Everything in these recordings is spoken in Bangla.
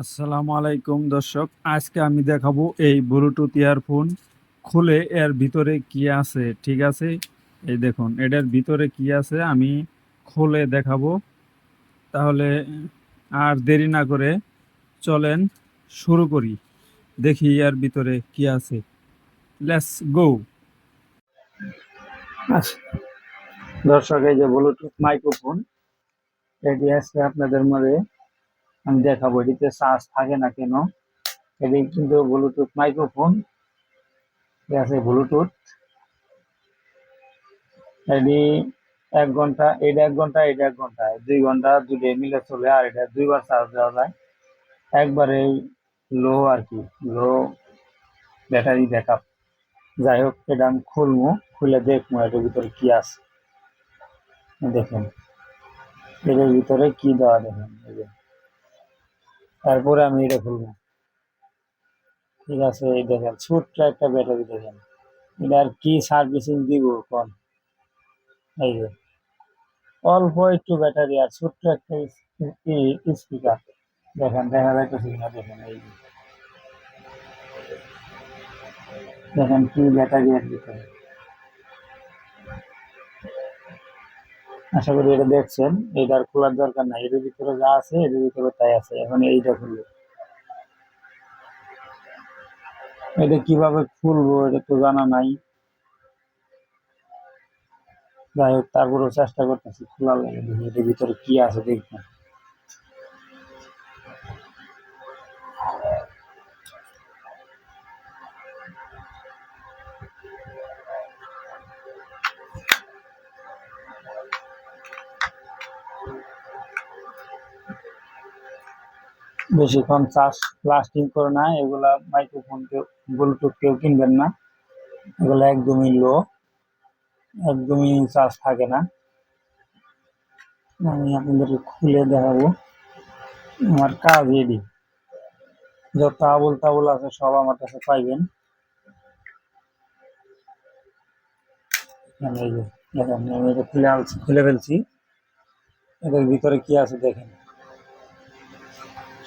আসসালামু আলাইকুম দর্শক, আজকে আমি দেখাবো এই ব্লুটুথ ইয়ারফোন খুলে এর ভিতরে কি আছে, ঠিক আছে? এই দেখুন, এটার ভিতরে কি আছে আমি খুলে দেখাবো। তাহলে আর দেরি না করে চলেন শুরু করি। দেখি এর ভিতরে কি আছে। লেটস গো আচ্ছা দর্শক, এই যে ব্লুটুথ মাইক্রোফোন এটি আজকে আপনাদের মধ্যে। আমি দেখাবো, এটিতে চার্জ থাকে না কেন? এটি কিন্তু ব্লুটুথ মাইক্রোফোন আছে ব্লুটুথ এটি এক ঘণ্টা, এটা এক ঘণ্টা, এটা এক ঘণ্টা দুই ঘণ্টা দুটো মিলে চলে, আর এটা দুইবার চার্জ দেওয়া যায়। একবারে লো আর কি লো ব্যাটারি ব্যাকআপ যাই হোক, এটা আমি খুলবো, খুলে দেখব এটার ভিতরে কি আছে। দেখেন, এটার ভিতরে কি দেওয়া দেখেন। তারপরে আমি এটা খুলবো। ঠিক আছে, এই দেখেন, ছোট্ট একটা ব্যাটারি দেখেন। এটা আর কি সার্ভিসিং দিব কোন? এই যে, অল্প একটু ব্যাটারি আর ছোট্ট একটা স্পিকার। দেখেন, দেখা যাইতেছে কিনা, দেখেন, এই দেখেন কি ব্যাটারি এর ভিতরে। আশা করি এটা দেখছেন। এইটার খোলার দরকার নাই। এর ভিতরে যা আছে এর ভিতরে তাই আছে। এখন এইটা খুলবো। এটা কীভাবে খুলবো, এটা তো জানা নাই। যাই হোক, তারপরেও চেষ্টা করতেছি খোলা লাগে। এটার ভিতরে কি আছে দেখব বেশিক্ষণ চার্জ লাস্টিং করে না, এগুলা মাইক্রোফোন কেউ ব্লুটুথ কেউ কিনবেন না। এগুলো একদমই লো একদমই চার্জ থাকে না। আমি আপনাদেরকে খুলে দেখাবো, আমার কাজ এডি যত আবল তাবল আছে, সব আমার কাছে পাইবেন। দেখেন, আমি এটা খুলে খুলে ফেলছি। এটার ভিতরে কি আছে দেখেন।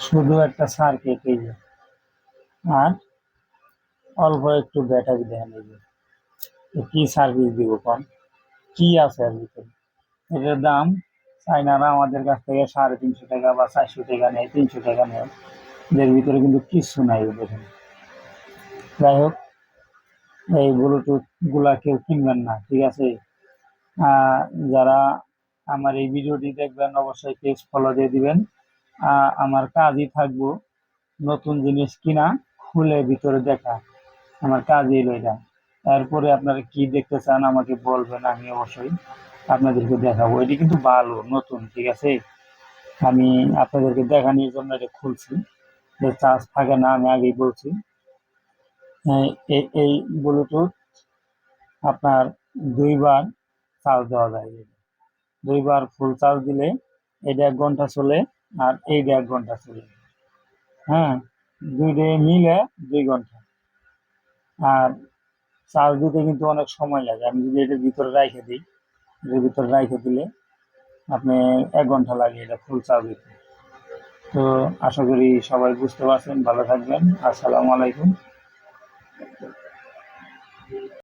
শুধু একটা সার্কিট এই যে আর অল্প একটু ব্যাটারি দেখেন এই কি সার্ভিস দিব কম কি আছে আর ভিতরে? এটার দাম চাইনারা আমাদের কাছ থেকে সাড়ে তিনশো টাকা বা চারশো টাকা নেয়, তিনশো টাকা নেয়। এর ভিতরে কিন্তু কিচ্ছু নাই দেখেন। যাই হোক, এই ব্লুটুথগুলা কেউ কিনবেন না, ঠিক আছে? যারা আমার এই ভিডিওটি দেখবেন, অবশ্যই পেজ ফলো দিয়ে দিবেন। আমার কাজই থাকব, নতুন জিনিস কিনা খুলে ভিতরে দেখা, আমার কাজই এলো এটা তারপরে আপনারা কি দেখতে চান আমাকে বলবেন, আমি অবশ্যই আপনাদেরকে দেখাবো। এটি কিন্তু ভালো, নতুন, ঠিক আছে? আমি আপনাদেরকে দেখানোর জন্য এটা খুলছি। যে চার্জ থাকে না, আমি আগেই বলছি। এই ব্লুটুথ আপনার দুইবার চার্জ দেওয়া যায়। দুইবার ফুল চার্জ দিলে এটা এক ঘণ্টা চলে আর এইটা এক ঘণ্টা চলে হ্যাঁ দুই দুইটা মিলে দুই ঘণ্টা। আর চার্জ দিতে কিন্তু অনেক সময় লাগে। আমি যদি এটা ভিতরে রাইখে দিই, এটার ভিতরে রাইখে দিলে আপনি এক ঘণ্টা লাগে এটা ফুল চার্জ দিতে। তো আশা করি সবাই বুঝতে পারছেন, ভালো থাকবেন। আসসালামু আলাইকুম।